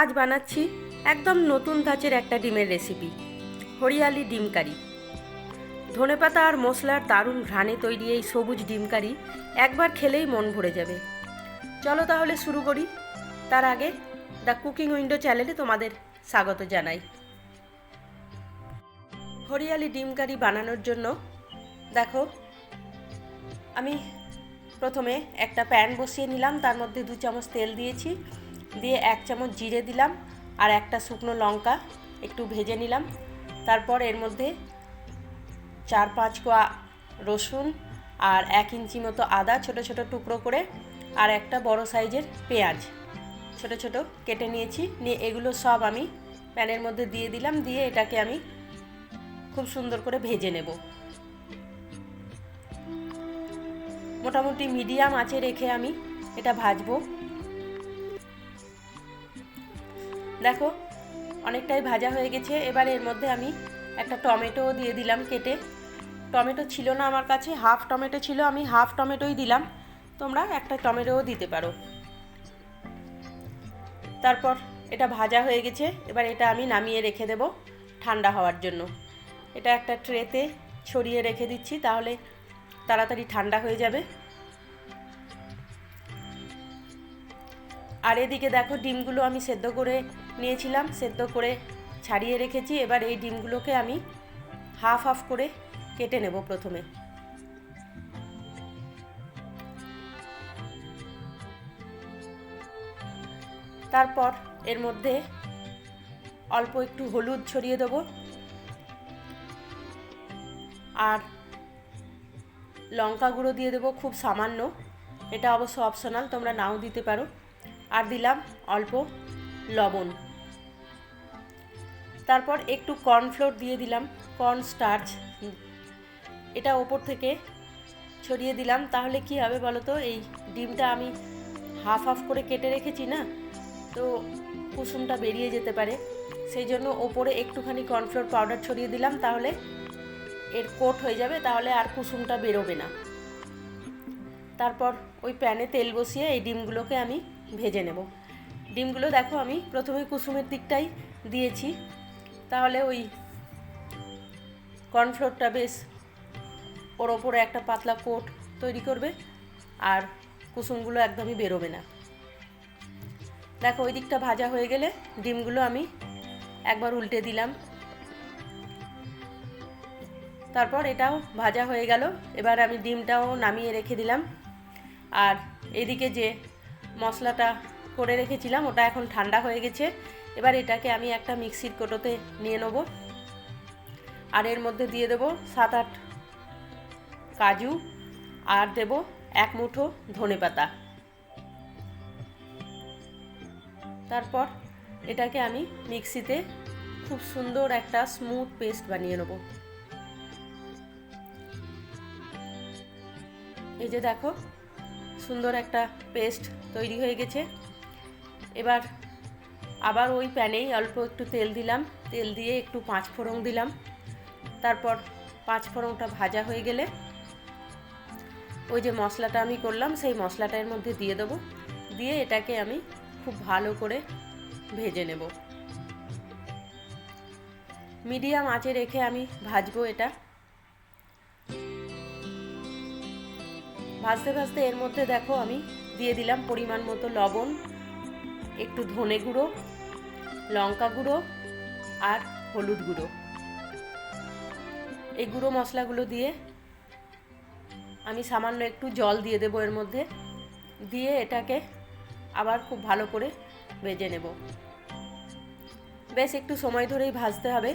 আজ বানাচ্ছি একদম নতুন ধাঁচের একটা ডিমের রেসিপি হরিয়ালি ডিম কারি। ধনেপাতা আর মশলার দারুণ ঘ্রাণে তৈরি এই সবুজ ডিম কারি একবার খেলেই মন ভরে যাবে। চলো তাহলে শুরু করি। তার আগে দ্য কুকিং উইন্ডো চ্যানেলে তোমাদের স্বাগত জানাই। হরিয়ালি ডিম কারি বানানোর জন্য দেখো, আমি প্রথমে একটা প্যান বসিয়ে নিলাম, তার মধ্যে দু চামচ তেল দিয়েছি। দিয়ে এক চামচ জিরে দিলাম আর একটা শুকনো লঙ্কা একটু ভেজে নিলাম। তারপর এর মধ্যে চার পাঁচ কোয়া রসুন আর এক ইঞ্চি মতো আদা ছোট ছোট টুকরো করে আর একটা বড় সাইজের পেঁয়াজ ছোট ছোট কেটে নিয়েছি। নিয়ে এগুলো সব আমি প্যানের মধ্যে দিয়ে দিলাম। দিয়ে এটাকে আমি খুব সুন্দর করে ভেজে নেব। মোটামুটি মিডিয়াম আঁচে রেখে আমি এটা ভাজবো। দেখো, অনেকটাই ভাজা হয়ে গেছে। এবার এর মধ্যে আমি একটা টমেটো দিয়ে দিলাম কেটে। টমেটো ছিল না আমার কাছে, হাফ টমেটো ছিল, আমি হাফ টমেটোই দিলাম। তোমরা একটা টমেটোও দিতে পারো। তারপর এটা ভাজা হয়ে গেছে, এবার এটা আমি নামিয়ে রেখে দেব ঠান্ডা হওয়ার জন্য। এটা একটা ট্রেতে ছড়িয়ে রেখে দিচ্ছি, তাহলে তাড়াতাড়ি ঠান্ডা হয়ে যাবে। আর এদিকে দেখো, ডিমগুলো আমি সেদ্ধ করে নিয়েছিলাম, সেদ্ধ করে ছাড়িয়ে রেখেছি। এবার এই ডিমগুলোকে আমি হাফ হাফ করে কেটে নেব প্রথমে। তারপর এর মধ্যে অল্প একটু হলুদ ছড়িয়ে দেবো। আর লঙ্কা গুঁড়ো দিয়ে দেবো, খুব সামান্য। এটা অবশ্য অপশনাল তোমরা নাও দিতে পারো। আর দিলাম অল্প লবণ। তারপর একটু কর্নফ্লোর দিয়ে দিলাম কর্ন স্টার্চ এটা ওপর থেকে ছড়িয়ে দিলাম, তাহলে কি হবে বলো তো এই ডিমটা আমি হাফ হাফ করে কেটে রেখেছি না, তো কুসুমটা বেরিয়ে যেতে পারে। সেই জন্য ওপরে একটুখানি কর্নফ্লোর পাউডার ছড়িয়ে দিলাম, তাহলে এর কোট হয়ে যাবে, তাহলে আর কুসুমটা বেরোবে না। তারপর ওই প্যানে তেল বসিয়ে এই ডিমগুলোকে আমি ভেজে নেব। ডিমগুলো দেখো আমি প্রথমে কুসুমের দিকটাই দিয়েছি। তাহলে ওই কর্নফ্লোরটা বেশ ওর ওপরে একটা পাতলা কোট তৈরি করবে আর কুসুমগুলো একদমই বেরোবে না। দেখো, ওই দিকটা ভাজা হয়ে গেলে ডিমগুলো আমি একবার উল্টে দিলাম। তারপর এটাও ভাজা হয়ে গেল। এবার আমি ডিমটাও নামিয়ে রেখে দিলাম। আর এদিকে যে মশলাটা করে রেখেছিলাম, ওটা এখন ঠান্ডা হয়ে গেছে। এবার এটাকে আমি একটা মিক্সির কোটোতে নিয়ে নেব। আর এর মধ্যে দিয়ে দেব সাত আট কাজু আর দেব এক মুঠো ধনে পাতা। তারপর এটাকে আমি মিক্সিতে খুব সুন্দর একটা স্মুথ পেস্ট বানিয়ে নেব। এই যে দেখো, সুন্দর একটা পেস্ট তৈরি হয়ে গেছে। এবার আবার ওই প্যানেই অল্প একটু তেল দিলাম। তেল দিয়ে একটু পাঁচ ফোড়ন দিলাম। তারপর পাঁচ ফোড়নটা ভাজা হয়ে গেলে ওই যে মশলাটা আমি করলাম, সেই মশলাটার মধ্যে দিয়ে দেবো। দিয়ে এটাকে আমি খুব ভালো করে ভেজে নেব। মিডিয়াম আঁচে রেখে আমি ভাজবো এটা। ভাজতে ভাজতে এর মধ্যে দেখো আমি দিয়ে দিলাম পরিমাণ মতো লবণ। একটু ধনে গুঁড়ো, লঙ্কা গুঁড়ো আর হলুদ গুঁড়ো। এই গুঁড়ো মশলাগুলো দিয়ে আমি সামান্য একটু জল দিয়ে দেবো এর মধ্যে। দিয়ে এটাকে আবার খুব ভালো করে ভেজে নেব। বেশ একটু সময় ধরেই ভাজতে হবে।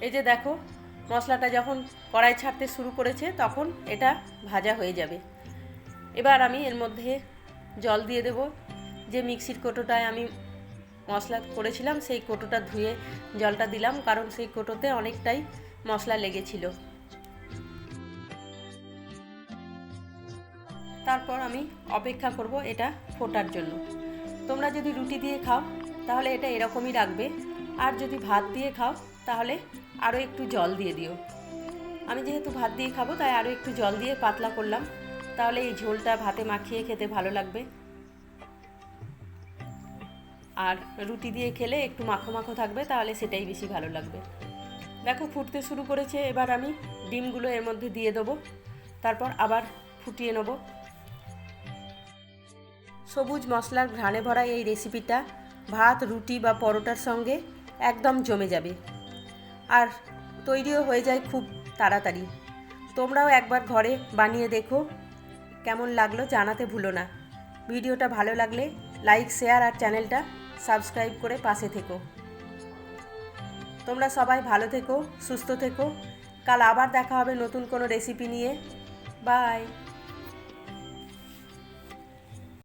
এই যে দেখো, মশলাটা যখন কড়াই ছাড়তে শুরু করেছে তখন এটা ভাজা হয়ে যাবে। এবার আমি এর মধ্যে জল দিয়ে দেব। যে মিক্সির কোটোটায় আমি মশলা করেছিলাম, সেই কোটোটা ধুয়ে জলটা দিলাম, কারণ সেই কোটোতে অনেকটাই মশলা লেগেছিল। তারপর আমি অপেক্ষা করব এটা ফোটার জন্য। তোমরা যদি রুটি দিয়ে খাও, তাহলে এটা এরকমই রাখবে। আর যদি ভাত দিয়ে খাও, তাহলে আরও একটু জল দিয়ে দিও। আমি যেহেতু ভাত দিয়ে খাব, তাই আরও একটু জল দিয়ে পাতলা করলাম। তাহলে এই ঝোলটা ভাতে মাখিয়ে খেতে ভালো লাগবে। আর রুটি দিয়ে খেলে একটু মাখো মাখো থাকবে, তাহলে সেটাই বেশি ভালো লাগবে। দেখো, ফুটতে শুরু করেছে, এবার আমি ডিমগুলো এর মধ্যে দিয়ে দেবো। তারপর আবার ফুটিয়ে নেব। সবুজ মশলার ঘ্রাণে ভরা এই রেসিপিটা ভাত, রুটি বা পরোটার সঙ্গে একদম জমে যাবে। আর তৈরিও হয়ে যায় খুব তাড়াতাড়ি। তোমরাও একবার ঘরে বানিয়ে দেখো। কেমন লাগল জানাতে ভুলো না। ভিডিওটা ভালো লাগলে লাইক, শেয়ার আর চ্যানেলটা সাবস্ক্রাইব করে পাশে থেকো। তোমরা সবাই ভালো থেকো, সুস্থ থেকো। কাল আবার দেখা হবে নতুন কোনো রেসিপি নিয়ে। বাই